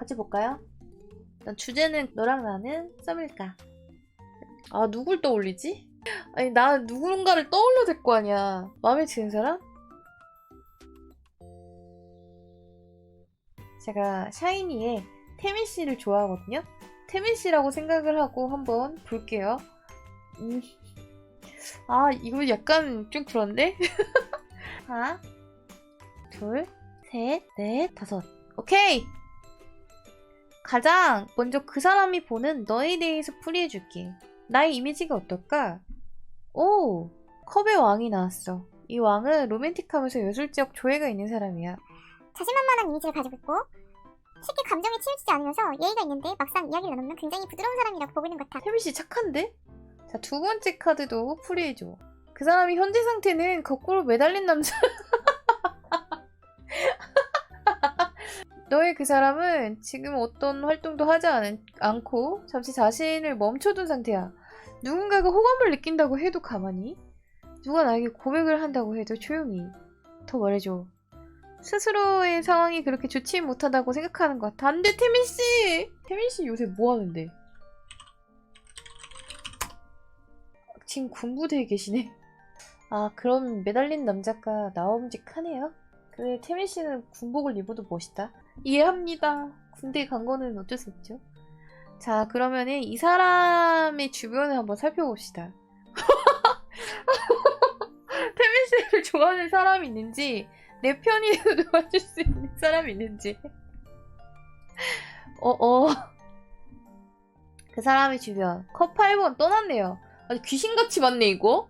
같이 볼까요? 일단 주제는 너랑 나는 썸일까? 아 누굴 떠올리지? 아니 나 누군가를 떠올려 될 거 아니야. 마음에 드는 사람? 제가 샤이니의 태민 씨를 좋아하거든요. 태민 씨라고 생각을 하고 한번 볼게요. 음. 아 이거 약간 좀 그런데? 하나, 둘, 셋, 넷, 다섯. 오케이. 가장 먼저 그 사람이 보는 너에 대해서 풀이해줄게. 나의 이미지가 어떨까? 오, 컵의 왕이 나왔어. 이 왕은 로맨틱하면서 예술적 조예가 있는 사람이야. 자신만만한 이미지를 가지고 있고 쉽게 감정에 치우치지 않으면서 예의가 있는데 막상 이야기를 나누면 굉장히 부드러운 사람이라고 보고 있는 것 같아. 태민 씨 착한데? 자, 두 번째 카드도 풀이해줘. 그 사람이 현재 상태는 거꾸로 매달린 남자. 너의 그 사람은 지금 어떤 활동도 하지 않, 않고 잠시 자신을 멈춰둔 상태야. 누군가가 호감을 느낀다고 해도 가만히, 누가 나에게 고백을 한다고 해도 조용히. 더 말해줘. 스스로의 상황이 그렇게 좋지 못하다고 생각하는 것 같아. 안 돼, 태민 씨! 태민 씨 요새 뭐 하는데? 지금 군부대에 계시네. 아, 그럼 매달린 남자가 나옴직하네요. 그래, 태민 씨는 군복을 입어도 멋있다. 이해합니다. 군대 간 거는 어쩔 수 없죠. 자, 그러면은 이 사람의 주변을 한번 살펴봅시다. 태민 씨를 좋아하는 사람이 있는지, 내 편이 도와줄 수 있는 사람이 있는지. 어, 어. 그 사람의 주변. 컵 8번 떠났네요. 아니 귀신같이 많네 이거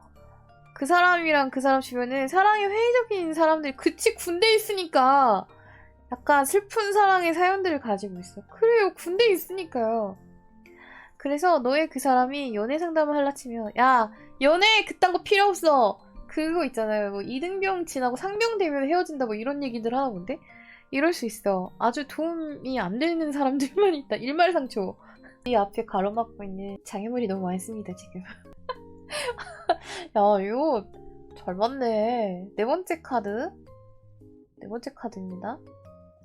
그 사람이랑 그 사람 주변은 사랑이 회의적인 사람들이 그치 군대에 있으니까 약간 슬픈 사랑의 사연들을 가지고 있어. 그래요. 군대에 있으니까요. 그래서 너의 그 사람이 연애 상담을 할라 치면 야 연애 그딴 거 필요 없어. 그거 있잖아요. 뭐 이등병 지나고 상병 되면 헤어진다 뭐 이런 얘기들 하나 본데? 이럴 수 있어. 아주 도움이 안 되는 사람들만 있다. 일말상초. 이 앞에 가로막고 있는 장애물이 너무 많습니다 지금. 야, 이거 잘 맞네. 네 번째 카드. 네 번째 카드입니다.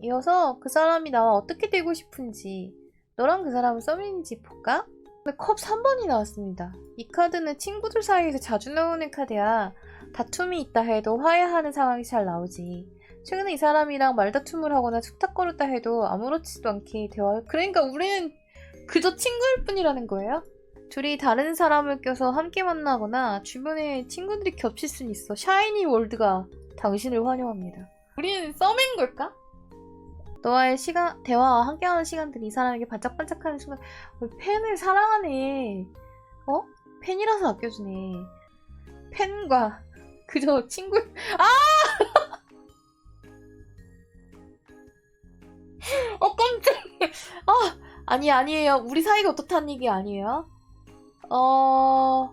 이어서 그 사람이 나와 어떻게 되고 싶은지, 너랑 그 사람은 썸인지 볼까? 근데 컵 3번이 나왔습니다. 이 카드는 친구들 사이에서 자주 나오는 카드야. 다툼이 있다 해도 화해하는 상황이 잘 나오지. 최근에 이 사람이랑 말다툼을 하거나 툭탁거렸다 해도 아무렇지도 않게 대화. 그러니까 우리는 그저 친구일 뿐이라는 거예요. 둘이 다른 사람을 껴서 함께 만나거나 주변에 친구들이 겹칠 순 있어. 샤이니 월드가 당신을 환영합니다. 우리는 썸인 걸까? 너와의 시간, 대화와 함께하는 시간들이 이 사람에게 반짝반짝하는 순간 어, 팬을 사랑하네. 어? 팬이라서 아껴주네. 팬과 그저 친구 아! 어 깜짝이야. 아 아니 아니에요. 우리 사이가 어떻다는 얘기 아니에요. 어,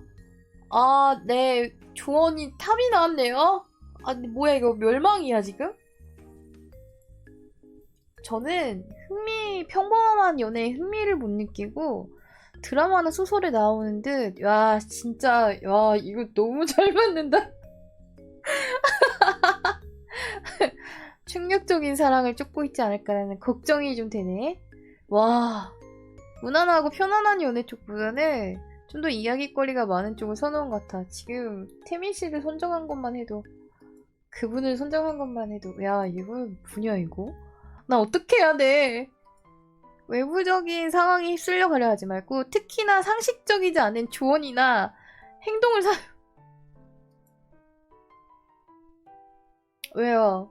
아, 네, 조언이 탑이 나왔네요. 아, 뭐야, 이거 멸망이야, 지금? 저는 흥미, 평범한 연애에 흥미를 못 느끼고, 드라마나 소설에 나오는 듯, 야, 진짜, 야, 이거 너무 잘 맞는다? 충격적인 사랑을 쫓고 있지 않을까라는 걱정이 좀 되네. 와, 무난하고 편안한 연애 쪽보다는 좀 더 이야기거리가 많은 쪽을 선호한 것 같아. 지금 태민 씨를 선정한 것만 해도 그분을 선정한 것만 해도 야 이건 뭐냐 이거? 나 어떻게 해야 돼? 외부적인 상황에 휩쓸려 가려 하지 말고 특히나 상식적이지 않은 조언이나 행동을 사 왜요?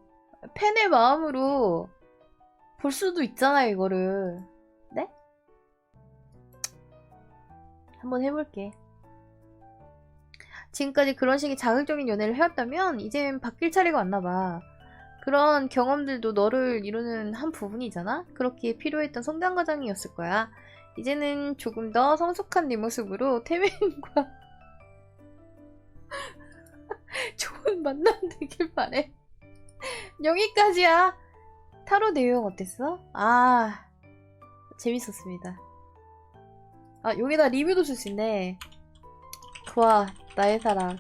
팬의 마음으로 볼 수도 있잖아 이거를 네? 한번 해볼게. 지금까지 그런 식의 자극적인 연애를 해왔다면 이젠 바뀔 차례가 왔나봐. 그런 경험들도 너를 이루는 한 부분이잖아? 그렇게 필요했던 성장 과정이었을 거야. 이제는 조금 더 성숙한 네 모습으로 태민과 좋은 만남 되길 바래. 여기까지야. 타로 내용 어땠어? 아, 재밌었습니다. 아, 여기다 리뷰도 쓸 수 있네. 좋아, 나의 사랑.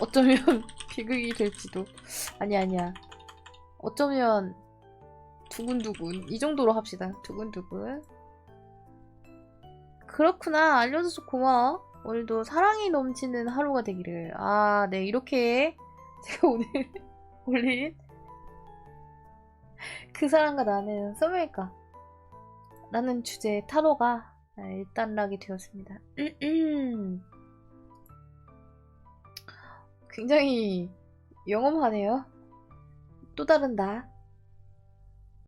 어쩌면 비극이 될지도. 아니, 아니야. 어쩌면 두근두근. 이 정도로 합시다. 두근두근. 그렇구나. 알려줘서 고마워. 오늘도 사랑이 넘치는 하루가 되기를. 아, 네. 이렇게 제가 오늘 올린 그 사람과 나는 썸일까? 라는 주제의 타로가 일단락이 되었습니다. 굉장히 영험하네요. 또 다른 나.